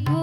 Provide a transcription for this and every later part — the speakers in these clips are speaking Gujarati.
go.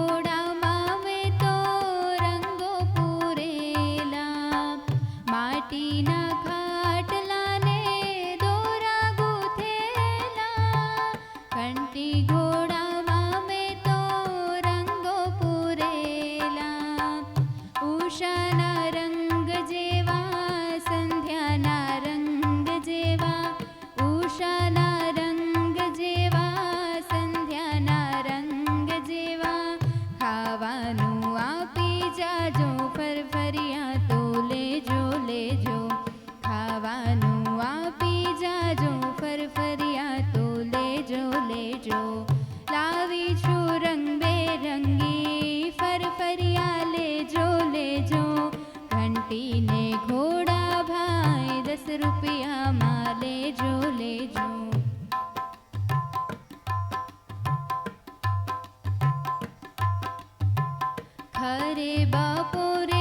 ખરે બપોરે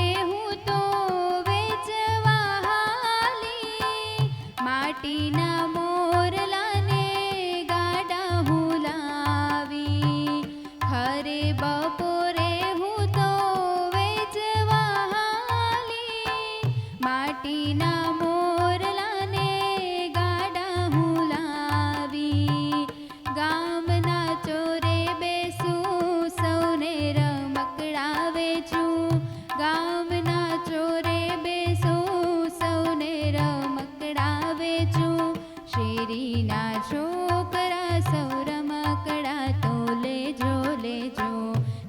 શેરીના છોકરા સૌ રમકડા તો લેજો લેજો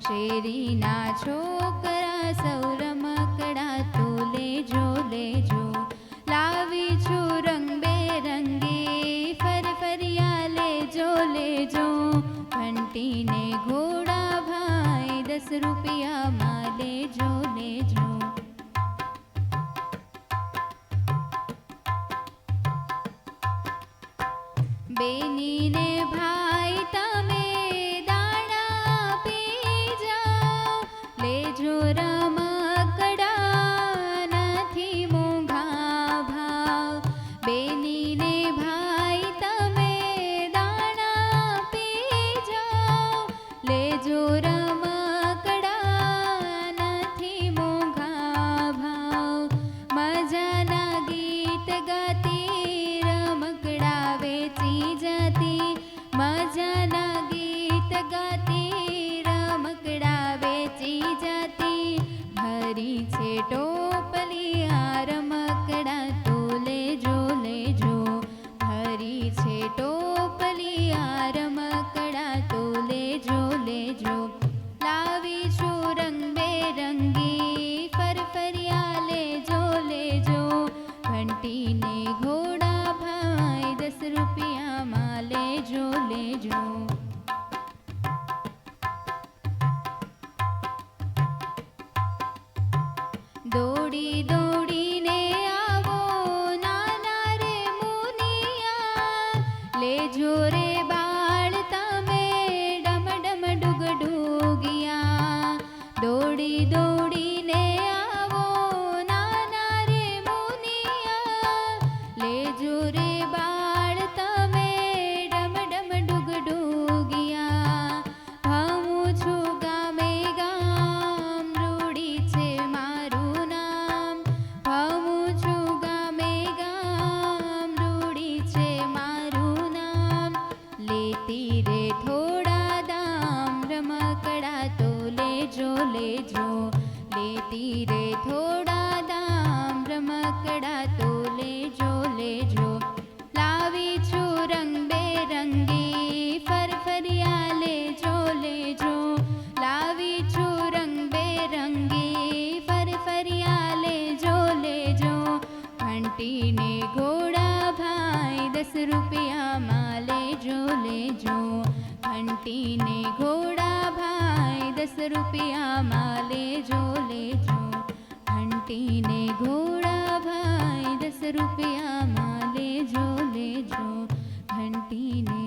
શેરીના છોકરા સૌ રમકડા તો લેજો લેજો લાવી છું રંગબેરંગી ફરફરિયા લેજો લેજો ઘંટીને ઘોડા ભાઈ દસ રૂપિયામાં લેજો લેજો બેનીને ભાઈ, તમે દાણા પી જાઓ લેજો રમકડા નથી મોંઘા ભાવ. બેનીને ભાઈ, તમે દાણા પી જાઓ લેજો રમકડા નથી મોંઘા ભાવ. મજાના ગીત ગાતી ભરી છે ટોપલી આ રમકડા તો લેજો લેજો. હરી છે ટોપલી આ રમકડા করিদ લેજો. લેજો લેતી રે થોડા દામ રમકડા તો લેજો લેજો. લાવી છું રંગબેરંગી, ફરફરિયા લેજો લેજો. લાવી છું રંગબેરંગી, ફરફરિયા લેજો લેજો. ઘંટીને ઘોડ દસ રૂપિયામાં લેજો લેજો. ઘંટીને ઘોડા ભાઈ, દસ રૂપિયામાં લેજો લેજો. ઘંટીને ઘોડા ભાઈ, દસ રૂપિયામાં લેજો લેજો. ઘંટીને